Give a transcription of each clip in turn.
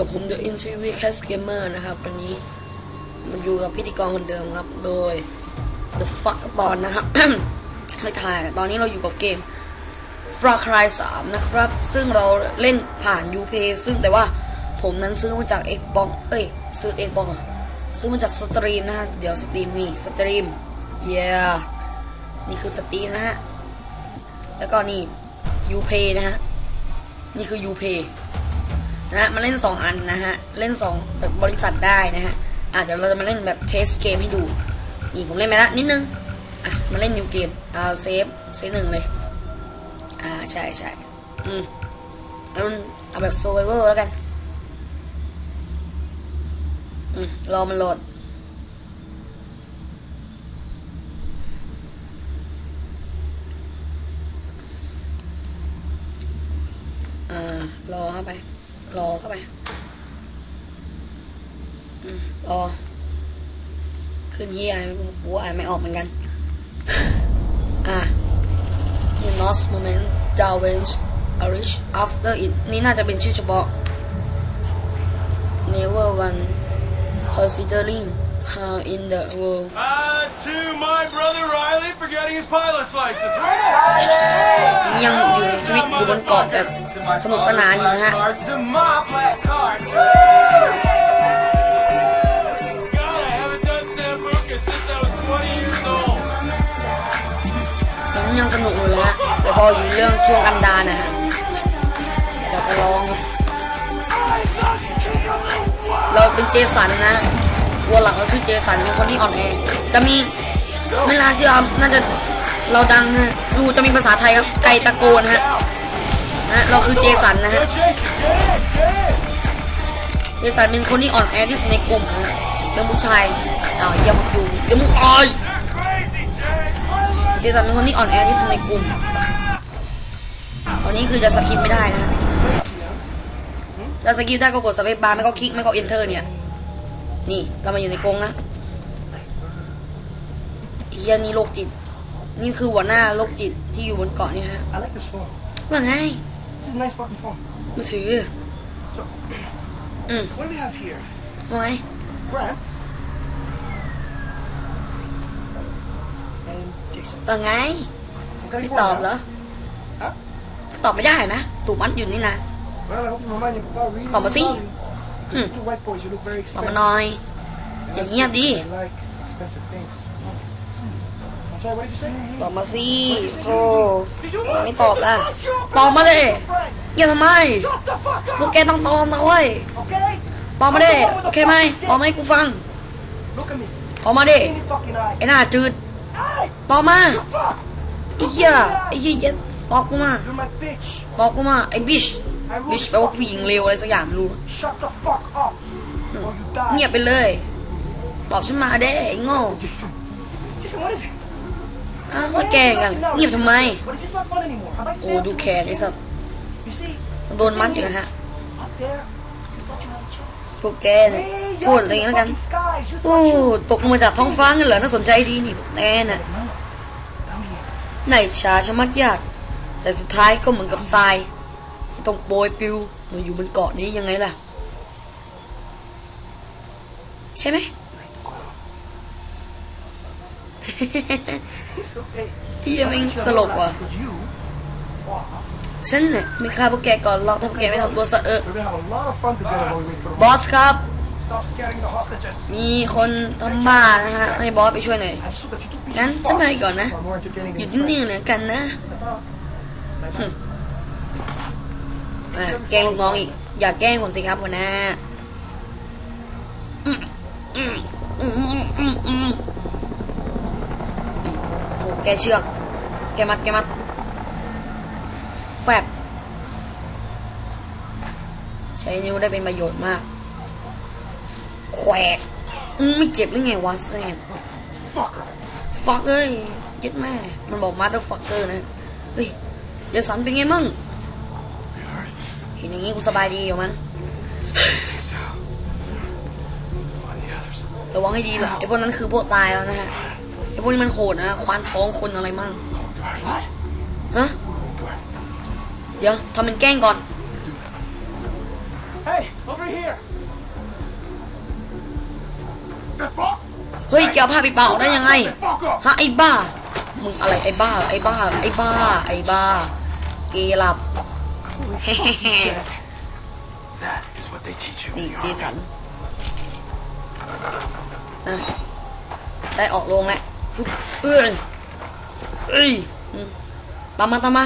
กับผม The Entry Cast Gamer นะครับวันนี้มันอยู่กับพิธีกรคนเดิมครับ โดย The Fuck บอลนะครับไม่ถ่ายตอนนี้เราอยู่กับเกม Far Cry 3 นะครับ ซึ่งเราเล่นผ่าน Uplay ซึ่งแต่ว่าผมนั้นซื้อมาจาก Xbox เอ้ย ซื้อ Xbox ซื้อมาจากสตรีมนะฮะ เดี๋ยวสตรีมนี่สตรีม yeah นี่คือสตรีมนะฮะ แล้วก็นี่ Uplay นะฮะ นี่คือ Uplay นะฮะมาเล่น 2 อันนะฮะ เล่น 2 แบบบริษัทได้นะฮะอะเดี๋ยวเราจะมาเล่นแบบเทสเกมให้ดู นี่ผมเล่นไปล้วนิดนึง อะ มาเล่นนิวเกม เอาเซฟเซฟหนึ่งเลย อ่าใช่ใช่อืมเอาเอาแบบโซเวอร์แล้วกัน อืมรอมันโหลดอ่ารอเข้าไป รอเข้าไปอืมรอ ขึ้นเฮียปูอ่านไม่ออกเหมือนกัน อะ in lost moments Darwin's Irish after it นี่น่าจะเป็นชื่อเฉพาะ never one considering how in the world Uh, to my brother Riley for getting his pilot's license. Right? นี่ยังอยู่ในชีวิตอยู่บนเกาะแบบสนุกสนานอยู่นะฮะ To my black card. God, I haven't done Sambuca since I was 20 years old. ยังยังสนุกอยู่เลยฮะแต่พออยู่เรื่องช่วงกันดารนะฮะอยากจะร้องครับเราเป็นเจสันนะ วัวหลักเราชื่อเจสันเป็นคนที่อ่อนแอจะมีไม่น่าเชื่อครับน่าจะเราดังนะดูจะมีภาษาไทยครับไก่ตะโกนฮะนะเราคือเจสันนะฮะเจสันเป็นคนที่อ่อนแอที่สุดในกลุ่มฮะเรื่องผู้ชายอ้าวอย่ามาดูเดี๋ยวมึงออยเจสันเป็นคนที่อ่อนแอที่สุดในกลุ่มตอนนี้คือจะสกิปไม่ได้นะจะสกิปได้ก็กดสเปซบาร์ไม่ก็คลิกไม่ก็เอนเตอร์เนี่ย นี่เรามาอยู่ในกรงนะเฮียนี่โรคจิต นี่คือหัวหน้าโรคจิตที่อยู่บนเกาะนี่ฮะ I like this phone. ว่าไง This is a nice fucking phone. มือถืออืม What do we have here? ว่าไง Grant. And Jason. ว่าไง Okay, ไม่ตอบเหรอฮะตอบไม่ได้นะ ถูกมัดอยู่นี่นะ Well, I hope you remind you about reading. Toma, ออกมาหน่อยอย่างเงียบดิตอบมาสิโธ่ไม่ตอบล่ะตอบมาเลยเงียบทำไมพวกแกต้องตอบนะเว้ยตอบมาเดิโอเคไหมตอบมาให้กูฟังตอบมาดิไอ้หน้าจืดตอบมาไอ้เหี้ยไอ้เหี้ยตอบกูมาตอบกูมาไอ้บิช I บิ rule ช this แปลว่าผู้หญิงเลวอะไรสักอย่างไม่รู้ Shut the fuck up. Or you die. เงียบไปเลย ตอบฉันมาเด้ไอ้โง่ Jason. Jason, what is it? อ้าวไม่แกล้งกันเงียบทำไม But it's just not fun anymore. Have I โอ้ failed ดู you? แขนไอ้สัส You see, โดนมัดอยู่นะฮะ up there, you thought you had a chance. พวกแกเนี่ย Hey, พูด you're อะไร up อย่าง in นี้ the แล้วกัน fucking skies. You โอ้ thought you ตกลงมาจากท้องฟ้ากันเหรอน่าสนใจดีนี่พวกแกน่ะไหนชาชะมัดยากแต่สุดท้ายก็เหมือนกับทรายที่ ต้องโปรยปลิวมาอยู่บนเกาะนี้ยังไงล่ะ ใช่ไหม It's okay. ที่ยังไม่ตลกว่ะ Because you, wow, ฉันเนี่ยไม่ฆ่าพวกแกก่อนหรอกถ้าพวกแกไม่ทำตัวสะเอะ we're gonna have a lot of fun together while we wait for the บอสครับ Stop scaring the hostages. มีคนทำบ้านะฮะ ให้บอสไปช่วยหน่อย I just hope that you two pieces งั้น of ฉันไป fuck ก่อนนะ are more entertaining อยู่ than นิ่ง you ๆเลยกันนะ think. อะ แกล้งลูกน้องอีก อย่าแกล้งผมสิครับหัวหน้าอืมอืมอืมอืมอืมอืมโอ้แกเชือก แกมัด แกมัด แฟบ ใช้นิ้วได้เป็นประโยชน์มาก แขวกไม่เจ็บหรือไงวะแซนฟักเอ้ยยึดแม่ มันบอกมาเตอร์ฟักเกอร์นะ เฮ้ย เจสันเป็นไงมั่ง อย่างงี้กูสบายดีอยู่มั้ง So, find the others. ระวังให้ดีล่ะไอ้พวกนั้นคือพวกตายแล้วนะฮะไอ้พวกนี้มันโหดนะควานท้องคนอะไรมั่ง What? ฮะเดี๋ยวทำเป็นแกล้งก่อน Hey, Hey, over here. The fuck? เฮ้ยแกเอาผ้าปิดปากออกได้ยังไง Fuck up! ฮะไอ้บ้า มึงอะไรไอ้บ้า ไอ้บ้า ไอ้บ้า ไอ้บ้า เกหลับ That is what they teach you นี่ in the เจ army. สันนะได้ออกโรงแล้วฮึบเอ้ยเอ้ยอืมตามมาตามมา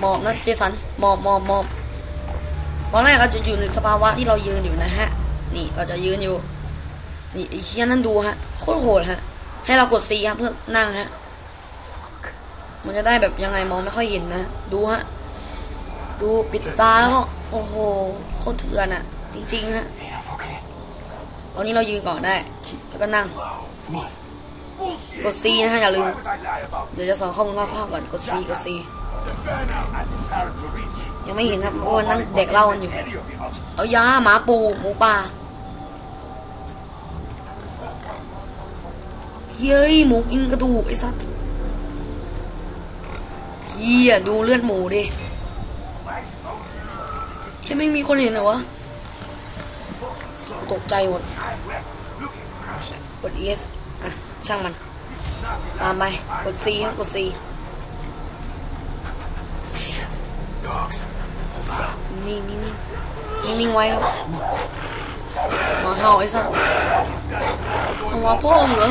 หมอบนะเจสันหมอบหมอบหมอบตอนแรกเราจะอยู่ในสภาวะที่เรายืนอยู่นะฮะ นี่เราจะยืนอยู่ นี่ไอ้เคียนั่นดูฮะโคตรโหดฮะ ให้เรากด C ครับเพื่อนั่งฮะ มันจะได้แบบยังไงมองไม่ค่อยเห็นนะ ดูฮะ ดูปิดตาแล้วก็โอ้โหโคตรเถื่อนอะจริงๆฮะ ตอนนี้เรายืนก่อนได้ แล้วก็นั่ง กด C นะฮะอย่าลืม เดี๋ยวจะสอนข้อมูลคร่าวๆก่อน กด C กด C ยังไม่เห็นครับเพราะว่านั่งเด็กเล่ากันอยู่ เอายาหมาปูหมูป่าเฮ้ยหมูกินกระดูกไอ้สัส เฮียดูเลือดหมูดิเฮ้ยไม่มีคนเห็นเหรอวะ ตกใจหมดกด ES อะ ช่างมัน ตามไป กด C กด C นิ่งนิ่งนิ่งนิ่งนิ่งไว้ครับมาเห่าไอ้สัสเอามาพ่อมึงเหรอ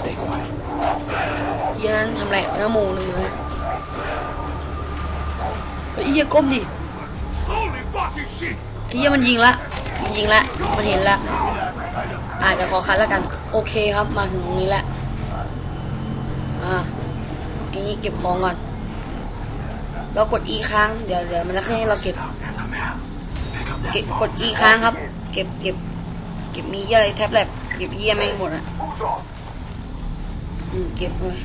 Stay quiet. เหี้ ยนั้นทำไรเนื้อหมูเนื้อเฮ้ยเหี้ยก้มดิไอ้เหี้ยมันยิงละมันยิงละมันเห็นละอาจจะขอคัดแล้วกัน โอเคครับมาถึงตรงนี้แล้วอ่าอันนี้เก็บของก่อน เรากด E ค้างเดี๋ยวเดี๋ยวมันจะขึ้นให้เราเก็บเก็บกด E ค้างครับ เก็บเก็บเก็บมีเหี้ยอะไรแท็บเล็ตเก็บเหี้ยไม่งหมดอะเก็บเลย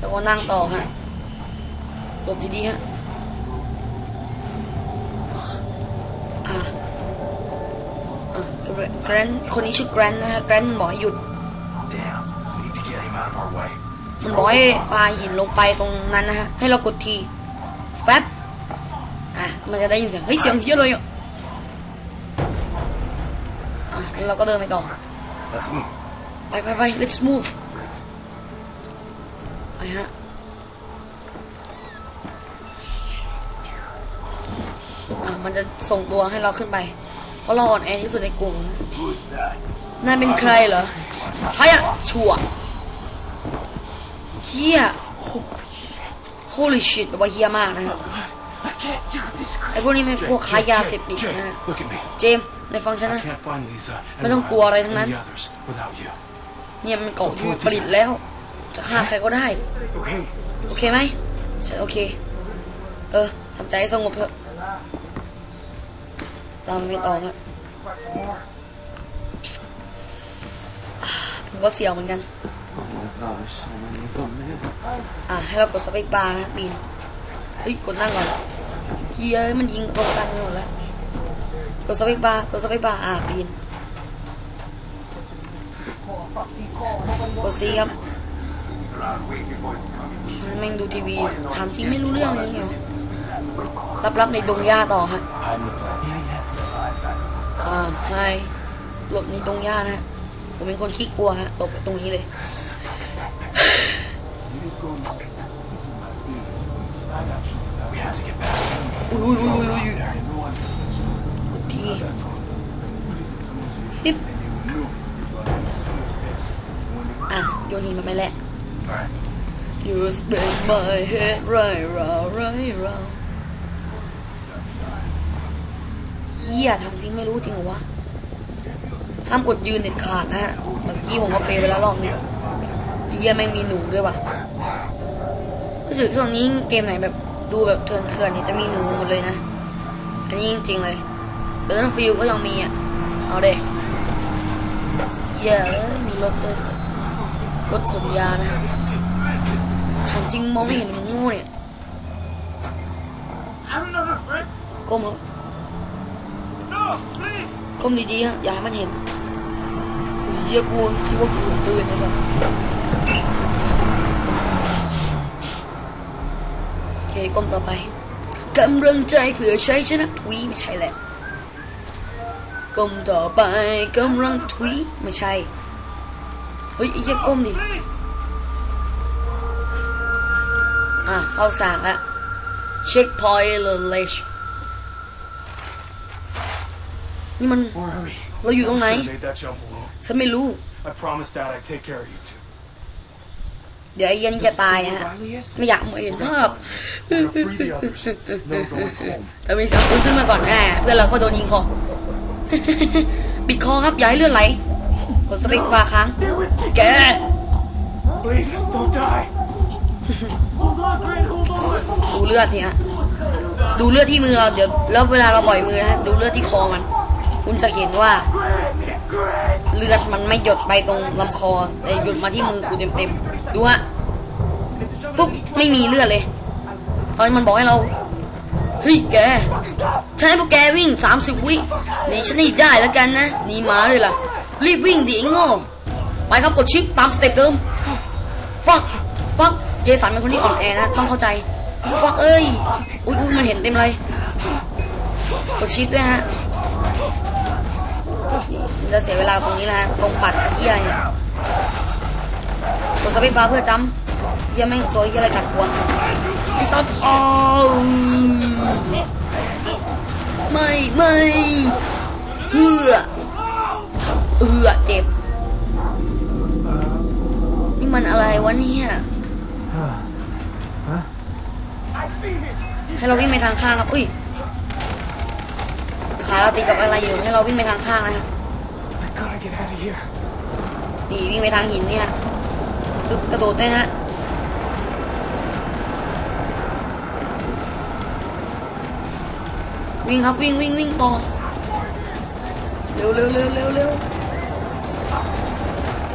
แล้วก็นั่งต่อฮะกดดีๆฮะอะอะแกรนคนนี้ชื่อแกรนนะฮะ แกรนบอกให้หยุด Damn. We need to get him out of our way. มันบอกให้ปาหินลงไปตรงนั้นนะฮะ ให้เรากดทีแฟบอะ มันจะได้ยินเสียง เฮ้ย เสียงเฮี้ยเลยอะอะแล้วเราก็เดินไปต่อ Let's move. ไปไปไป let's move ไป ฮะมันจะส่งตัวให้เราขึ้นไป เพราะเราอ่อนแอที่สุดในกลุ่มนั่นเป็นใครเหรอใครอะชัวเฮีย holy shit แปลว่าเฮียมากนะฮะไอ้พวกนี้เป็นพวกค้ายาเสพติดนะฮะเจมส์ในฟังฉันนะไม่ต้องกลัวอะไรทั้งนั้น เนี่ยมันเกาะที่ผลิตแล้ว จะฆ่าใครก็ได้ Okay. โอเคไหมฉันโอเค เออทำใจให้สงบเถอะตามไปต่อครับผมก็เสียวเหมือนกัน อะ ให้เรากดสเปคบาร์นะปีนเฮ้ย กดนั่งก่อนเฮียมันยิงตรงกันไปหมดแล้ว กดสเปคบาร์กดสเปคบาร์อะปีนกดซีครับ แม่งดูทีวีถามจริงไม่รู้เรื่องเลยไงวะรับรับในดงหญ้าต่อฮะอ่าไฮหลบในดงหญ้านะฮะผมเป็นคนขี้กลัวฮะหลบตรงนี้เลยอุ้ยอุ้ยอุ้ยอุ้ยกดทีสิบอะโยนหินมาไปแหละ Right. You spin my head right round right round เฮียทำจริงไม่รู้จริงเหรอวะห้ามกดยืนเด็ดขาดนะฮะเมื่อกี้ผมก็เฟลไปแล้วรอบนึงเฮียแม่งมีหนูด้วยว่ะรู้สึกช่วงนี้เกมไหนแบบดูแบบเถื่อนๆเนี่ยจะมีหนูหมดเลยนะ อันนี้จริงๆเลยเบลนฟิลก็ยังมีอะ เอาเด้เฮียอ้ยมีรถด้วยสิ รถขนยานะถามจริงมองไม่เห็นมึงง่เนี่ยก้มครับก้มดีๆฮะอย่าให้มันเห็นอุ้ยเยี่ยกูคิดว่ากูสูงปืนไอ้สัสก้มต่อไปกำลังใจเพื่อใช้ชนะทวีไม่ใช่แหละก้มต่อไปกำลังทวีไม่ใช่ ฮ้ยไอ้เหี้ยก้มดิอะเข้าสากแล้วเช็คพอยต์เลชนี่มัน Where are we? เราอยู่ตรงไหน Should've made that jump alone. ฉันไม่รู้ I promised Dad I'd take care of you two. เดี๋ยวไอ้เหี้ยันนี่จะตายนะฮะ Riley is? ไม่อยากมาเห็นภาพ We're gonna free the others. No going home. แต่มีเสียงปืนขึ้นมาก่อนแน่เพื่อนเราก็โดนยิงคอปิดคอครับอย่าให้เลือดไหล กดสเปคบาร์ค้างแก Please, don't die. hold on, Grant, hold on. ดูเลือดทีฮะ ดูเลือดที่มือเราเดี๋ยวแล้วเวลาเราปล่อยมือนะฮะดูเลือดที่คอมัน คุณจะเห็นว่าเลือดมันไม่หยดไปตรงลำคอ แต่หยดมาที่มือกูเต็มๆ ดูฮะ ฟุกไม่มีเลือดเลย ตอนนี้มันบอกให้เรา เฮ้ยแกฉันให้พวกแกวิ่ง 30 วิหนีฉันให้ได้แล้วกันนะหนีหมาเลยล่ะ รีบวิ่งดิไอ้โง่ไปครับกดชิปตามสเต็ปเดิมฟักฟักเจสันเป็นคนที่อ่อนแอนะต้องเข้าใจฟักเอ้ยอุ้ยมันเห็นเต็มเลยกดชิปด้วยฮะจะเสียเวลาตรงนี้แหละฮะตรงปัดไอ้ที่อะไรเนี่ยกดสเปซบาร์เพื่อจำเฮียแม่งตัวเฮียอะไรกัดกลัวไอ้ซับอ๋อไม่ไม่เฮือ เฮือเจ็บ นี่มันอะไรวะเนี่ยให้เราวิ่งไปทางข้างครับ อุ้ย ขาเราติดกับอะไรอยู่ ให้เราวิ่งไปทางข้างนะฮะ I gotta get out of here. นี่วิ่งไปทางหินเนี่ยปึ๊บกระโดดด้วยฮะ วิ่งครับวิ่งวิ่งวิ่งต่อ เร็วเร็วเร็วเร็วเร็ว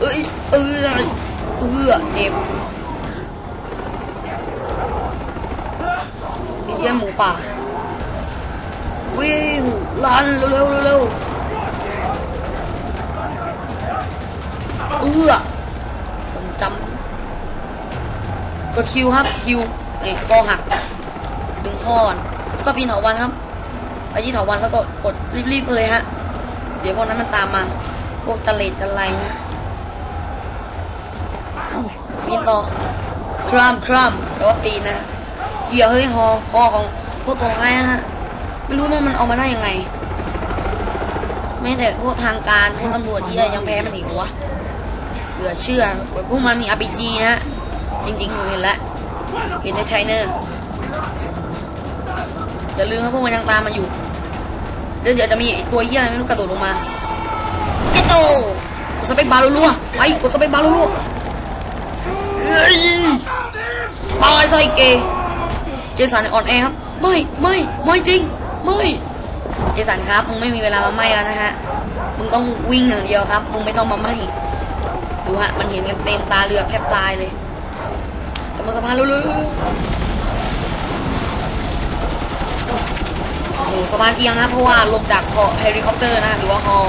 อ้ยเออเออเจ็บไอ้เหี้ยหมูป่า วิ่งลันเร็วเร็วเร็วเออผมจำกดคิวครับคิวนี่คอหัก ดึงคอก่อนแล้วก็ปีนเถาวันครับไปที่เถาวันแล้วก็กดรีบๆเลยฮะ เดี๋ยวพวกนั้นมันตามมา พวกจันเลดจันไรนะ นต่อครามครามแปลว่าปีนะเหยื่อเฮ้ยฮอฮอของพวกตัวร้ายนะฮะไม่รู้ว่ามันเอามาได้ยังไงแม้แต่พวกทางการพวกตำรวจที่ยังแพ้มันอีกวะเหลือเชื่อพวกมันมี RPG นะฮะจริงๆผมเห็นแล้วเห็นในไชเนอร์อย่าลืมครับพวกมันยังตามมาอยู่แล้วเดี๋ยวจะมีตัวเหี้ยอะไรไม่รู้กระโดดลงมาเกตโตกดสเปคบาร์รัวๆไปกดสเปคบาร์รัวๆ ตายใส่เกย์เจสันอ่อนแอครับ ไม่ไม่ไม่จริง ไม่เจสันครับมึงไม่มีเวลามาไหม้แล้วนะฮะมึงต้องวิ่งอย่างเดียวครับมึงไม่ต้องมาไหม้ดูฮะมันเห็นกันเต็มตาเลือกแทบตายเลยกำลังสะพานเร็วๆโอ้โหสะพานเอียงนะเพราะว่าลงจากฮอเฮลิคอปเตอร์นะหรือว่าฮอ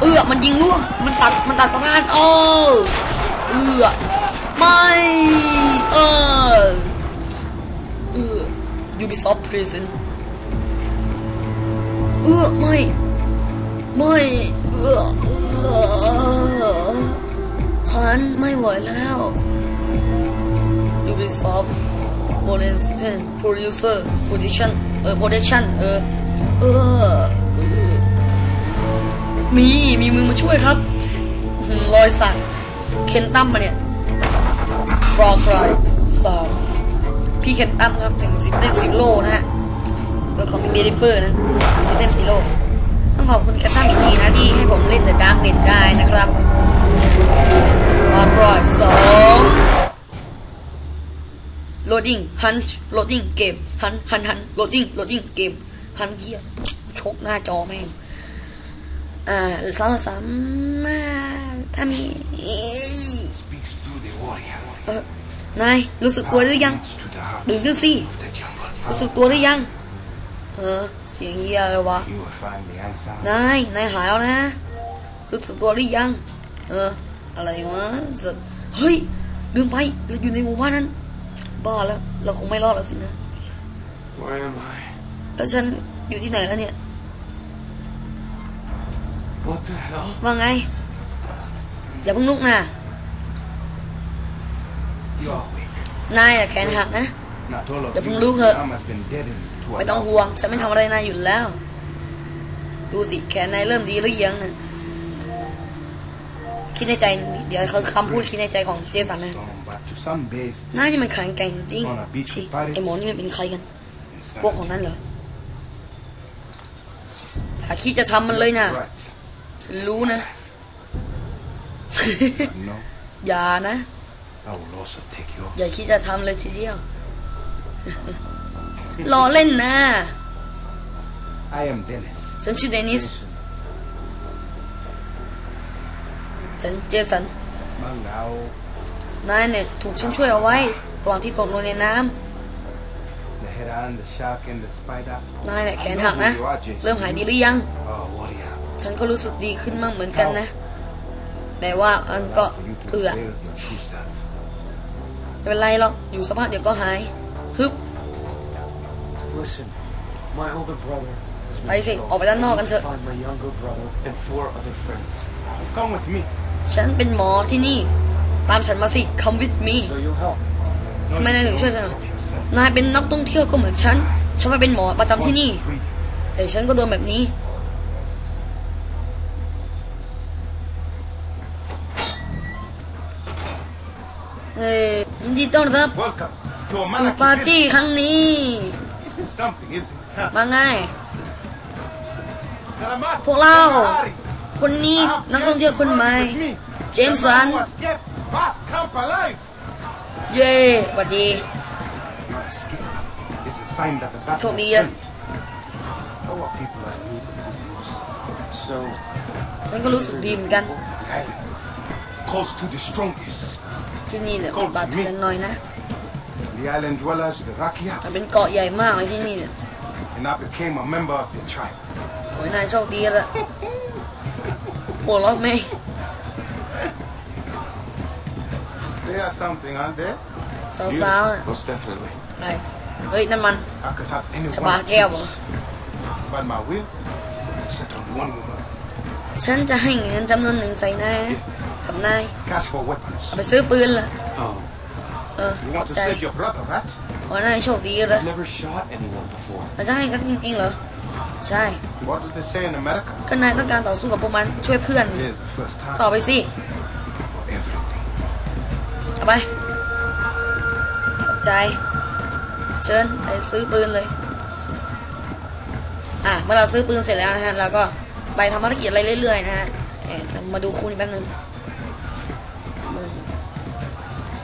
เอือมันยิงล่วงมันตัดมันตัดสะพานโอ้เอือ ไม่เออเออ Ubisoft Prison เออไม่ไม่เออฮันไม่ไหวแล้ว Ubisoft Production Producer Production เออ Production เออเออมีมีมือมาช่วยครับรอยสักเคนตั้มมาเนี่ย Far Cry สองพี่เคนตั้มครับถึงสิบเต็มสิบโลนะฮะโดยของมีเบริเฟอร์นะสิบเต็มสิโลต้องขอบคุณเคนตั้มอีกทีนะที่ให้ผมเล่น The Dark Net ได้นะครับ Far Cry สอง loading hunt loading เกม hunt hunt hunt loading loading เกม hunt เฮียชกหน้าจอแม่งอ่าสามสามมาถ้ามี Speaks to the warrior. เออนายรู้สึกตัวหรือยัง Leads to the heart ดึงขึ้นสิ of the jungle. รู้สึกตัวหรือยัง เออ เสียงเฮียอะไรวะ You will find the answer. นายนายหายแล้วนะ รู้สึกตัวหรือยัง เออ อะไรวะสัตว์เฮ้ยลืมไปเราอยู่ในหมู่บ้านนั้น บ้าแล้ว เราคงไม่รอดแล้วสินะ Where am I? แล้วฉันอยู่ที่ไหนแล้วเนี่ย What the hell? ว่าไง อย่าเพิ่งลุกนะ You're weak. นายอะแขนหักนะ Not all of Ya you. pong luho. Mom has been dead in to ไม่ต้อง allow ห่วงฉันไม่ทำอะไรนายอยู่แล้ว ดูสิแขนนายเริ่มดีหรือยังนะคิดในใจเดี๋ยวเขาคำพูดคิดในใจของเจสันนะ Some, but to some bathe นายนี่มันแข็งแกร่งจริงๆชิไอหมอนี่มันเป็นใครกัน in พวกของนั่นเหรออย่าคิดจะทำมันเลยนะ Right. ฉันรู้นะ But no, อย่านะ I will also take you off. อย่าคิดจะทำเลยทีเดียว รอเล่นนะ I am Dennis. ฉันชื่อเดนิส ฉันเจสัน Mangao. นายเนี่ยถูกฉันช่วยเอาไว้ระหว่างที่ตกลงในน้ The heron, the shark, and the spider. ำนายเนี่ยแขนหักนะ เริ่มหายดีหรือยัง Oh, warrior. ฉันก็รู้สึกดีขึ้นมากเหมือนกันนะ แต่ว่ามันก็ For you to เอือ ไม่เป็นไรหรอกอยู่สักพักเดี๋ยวก็หายฮึบ Listen, my older brother has been ไปสิ killed. ออกไปด้านนอกกันเถอะ Find my younger brother and four other friends. Come with me. ฉันเป็นหมอที่นี่ ตามฉันมาสิ come with me So you'll help. No, ทำไมนายถึงช่วยฉัน help yourself. นายเป็นนักท่องเที่ยวก็เหมือนฉัน ฉันมาเป็นหมอประจำที่นี่ Want freedom. แต่ฉันก็โดนแบบนี้ เฮ้ยยินดีต้อนรับ Welcome to a สู่ปาร์ตี้ครั้งนี้ Something, isn't it? Huh? มาไง Salamat. พวกเรา Hari. คนนี้นักท่องเที่ยวคนใหม่ With me. เจมสัน The man who escaped Fast Camp alive. เย้สวัสดี Your escape is a sign that the battle โชคดี is อะ finished. Our people are in need of good news. So, ฉันก็รู้สึกดีเหมือนกัน The island calls to the strongest. ที่นี่เนี่ยมีบาดเทือนหน่อยนะ The island dwellers, the มัน Rakyat, เป็นเกาะใหญ่มากเลยที่นี่เนี่ย and I became a member of their tribe. โอ้ยนายโชคดีละหัวเราะไหม They are something, aren't they? สาวๆน่ะ most definitely. ไอเฮ้ยนั่นมัน I could have anyone ชบา I แก้วเหรอ choose, but my will is set on one woman. ฉันจะให้เงินจำนวนหนึ่งใส่นายนะ กับนาย Cash for weapons. เอาไปซื้อปืนละ Oh, เออ You ขอบ want to ใจ save your brother, right? ขอให้นายโชคดีละ I've never shot anyone before. เราจะให้กันจริงๆเหรอ ใช่ What did they say in America? ก็นายต้องการต่อสู้กับพวกมันช่วยเพื่อนนี่ Here's the first time ต่อไปสิ for everything. เอาไปขอบใจ เชิญไปซื้อปืนเลย อะ เมื่อเราซื้อปืนเสร็จแล้วนะฮะ เราก็ไปทำภารกิจอะไรเรื่อยๆนะฮะเอ่อเรามาดูคู่นี้แป๊บนึงมึง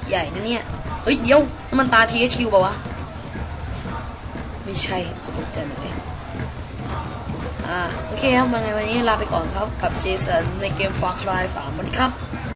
ใหญ่นะเนี่ย เฮ้ย เดี๋ยว มันตาทีคิวป่าวะ ไม่ใช่กูตกใจหมดเลยอ่า โอเคครับมาไงวันนี้ลาไปก่อนครับ กับเจสันในเกมฟาคลาย3วันนี้ครับ